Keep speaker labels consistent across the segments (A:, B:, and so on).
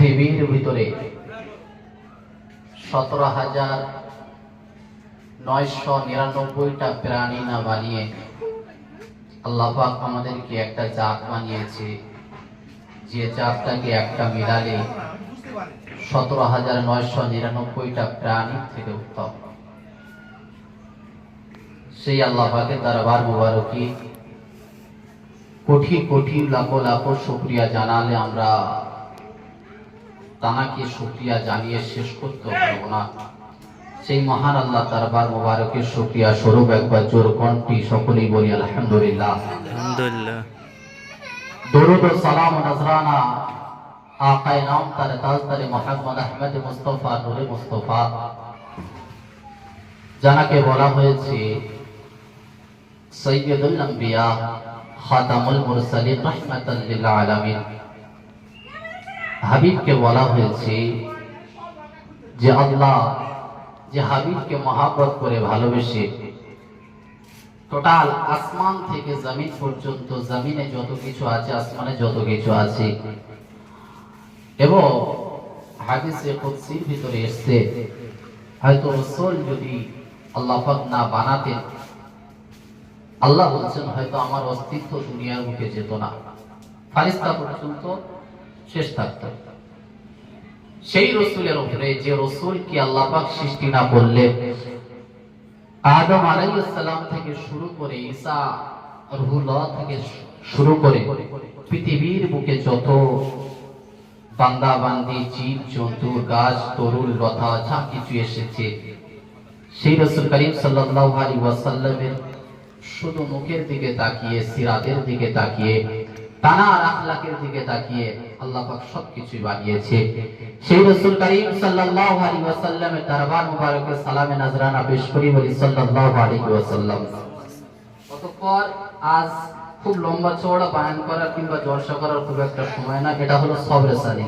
A: পৃথিবীর ভিতরে সতেরো হাজার নয়শো নিরানব্বইটা প্রাণী না বানিয়ে আল্লাহ পাক আমাদেরকে একটা জাত বানিয়েছে। যে জাতটাকে একটা মিলালে সতেরো হাজার নয়শো নিরানব্বইটা প্রাণী থেকে উত্তম। সেই আল্লাহ পাকের দরবার মুবারকি কোটি কোটি লাখো লাখো শুক্রিয়া জানালে আমরা তানাকে শুক্রিয়া জানিয়ে শেষ করতে পারব না। সেই মহান আল্লাহ দরবার মুবারকের শুক্রিয়া স্বরূপ একবার জোর কণ্ঠি সকলেই বলি আলহামদুলিল্লাহ।
B: আলহামদুলিল্লাহ।
A: দরুদ ও সালাম ও নজরানা আকায়ে নাম তার তাজদারে মোহাম্মদ আহমদ মুস্তফা নূরে মুস্তফা। জানাকে বলা হয়েছে সৈয়দুল আম্বিয়া খাতামুল মুরসালিন রাহমাতাল লিল আলামিন। হাবিবকে বলা হয়েছে যে আল্লাহ, যে হাবিবকে মহাব্বত করে ভালোবেসে টোটাল আসমান থেকে জমিন পর্যন্ত জমিনে যত কিছু আছে, আসমানে যত কিছু আছে। এবং হাদিসে কুদসির ভিতরে এসছে, হয়তো রসুল যদি আল্লাহ পাক না বানাতেন, আল্লাহ বলছেন, হয়তো আমার অস্তিত্ব দুনিয়ার মুখে যেত না। ফারিস্তা পর্যন্ত শেষ থাকত। সেই রসুলের উপরে যে রসুল কি আল্লাহ পাক সৃষ্টি না করলেন আদম আলাইহিসসালাম থেকে শুরু করে ঈসা রুহুল্লাহ থেকে শুরু করে পৃথিবীর বুকে যত বান্দা বান্দি জীব জন্তু গাছ তরুল লতা, যা কিছু এসেছে, সেই রসুল করিম সাল্লাল্লাহু আলাইহি ওয়াসাল্লামের শুধু মুখের দিকে তাকিয়ে, সিরাতের দিকে তাকিয়ে তানার আখলাকের দিকে তাকিয়ে আল্লাহ পাক সবকিছুই বানিয়েছে। সেই রাসূল করিম সাল্লাল্লাহু আলাইহি ওয়াসাল্লামের দরবার মুবারকে সালামে নজরানা পেশ করি বলি সাল্লাল্লাহু আলাইহি ওয়াসাল্লাম। অতঃপর আজ খুব লম্বা চওড়া বায়ান করা কিংবা জলসা করার খুব একটা সময় না, এটা হলো সবরে সালি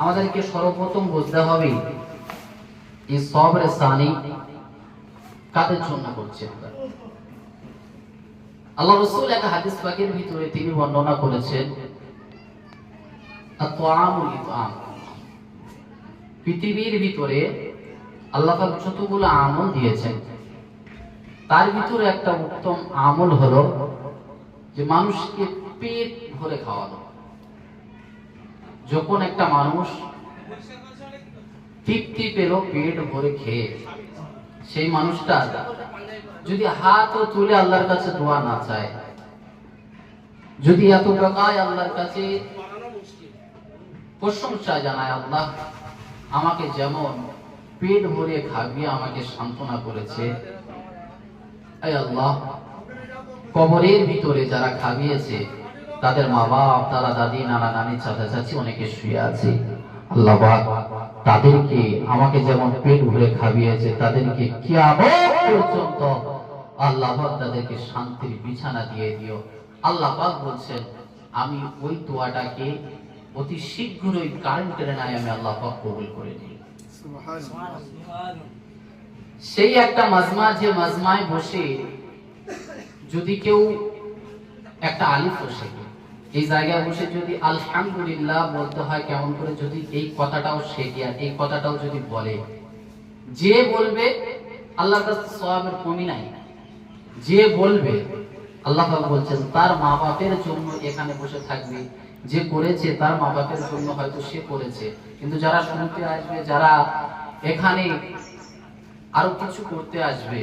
A: আমাদেরকে সর্বপ্রথম বুঝতে হবে, এই সবরে সানি কাদের জন্য করছে আমরা? আল্লাহ রসুল এক হাদিস পাকের ভিতরে তিনি বর্ণনা করেছেন। পৃথিবীর ভিতরে আল্লাহ পাক যতগুলো আমল দিয়েছেন, তার ভিতরে একটা উত্তম আমল হলো যে মানুষকে পেট ভরে খাওয়ানো যখন একটা মানুষ তৃপ্তি পেল, পেট ভরে খেয়ে, সেই মানুষটা যদি হাত ও তুলে আল্লাহর কাছে দোয়া না চায়, যদি এত টাকায় আল্লাহর কাছে প্রশংসা জানায়, আল্লাহ, আমাকে যেমন পেট ভরে খাবিয়ে আমাকে সান্ত্বনা করেছে। আল্লাহ, কবরের ভিতরে যারা খাবিয়েছে, তাদের মা বাপ তারা দাদি, নানা, নানি, চাচা, চাচি অনেকে শুয়ে আছে। আল্লাহ তাদেরকে আমাকে যেমন পেট ভরে খাবিয়েছে, তাদেরকে কিয়ামত পর্যন্ত আল্লাহ তাদেরকে শান্তির বিছানা দিয়ে দিও। আল্লাহ পাক বলছেন, আমি ওই দোয়াটাকে অতি শীঘ্রই কারেন্টের নাই আমি আল্লাহ পাক কবুল করে নিই। সেই একটা মাজমা, যে মাজমায় বসে যদি কেউ একটা আলিফ বসে এই জায়গায় বসে যদি আলহামদুলিল্লাহ বলতে হয়, কেমন করে যদি এই কথাটাও শেখে আর এই কথাটাও যদি বলে, যে বলবে আল্লাহর কাছে সওয়াবের কমি নাই। যে বলবে, আল্লাহ বলছেন, তার মা বাপের জন্য এখানে বসে থাকবে। যে করেছে, তার মা বাপের জন্য হয়তো সে করেছে। কিন্তু যারা শুনতে আসবে, যারা এখানে আরও কিছু করতে আসবে,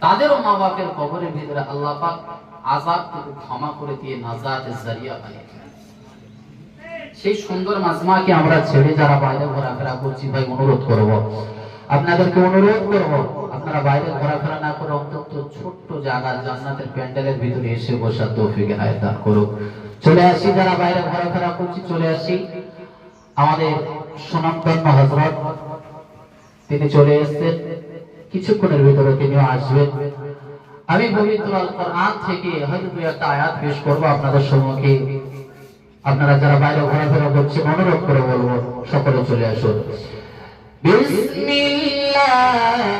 A: তাদেরও মা বাপের কবরের ভিতরে আল্লাহ আজাব থেকে ক্ষমা করে দিয়ে নাজাতের জারিয়া দেন। সেই সুন্দর মাজমাকে আমরা ছেড়ে যারা বাইরে ঘোরাফেরা করছি, ভাই, অনুরোধ করব। আপনাদেরকে অনুরোধ করব আপনারা বাইরে ঘোরাফেরা না করে অন্তত ছোট্ট জায়গার জান্নাতের প্যান্ডেলের ভিতরে এসে বসার তৌফিক এনায়েত দান করুক। চলে আসি, যারা বাইরে ঘোরাফেরা করছি, চলে আসি। আমাদের সুনামধন্য হযরত, তিনি চলে এসেছেন। কিছুক্ষণের ভিতরে তিনিও আসবেন। আমি পবিত্র কোরআন থেকে হয়তো দুই একটা আয়াত পেশ করব আপনাদের সম্মুখে। আপনারা যারা বাইরে ঘোরাফেরা করছেন অনুরোধ করে বলব, সকলে চলে আসুন। বিসমিল্লাহ।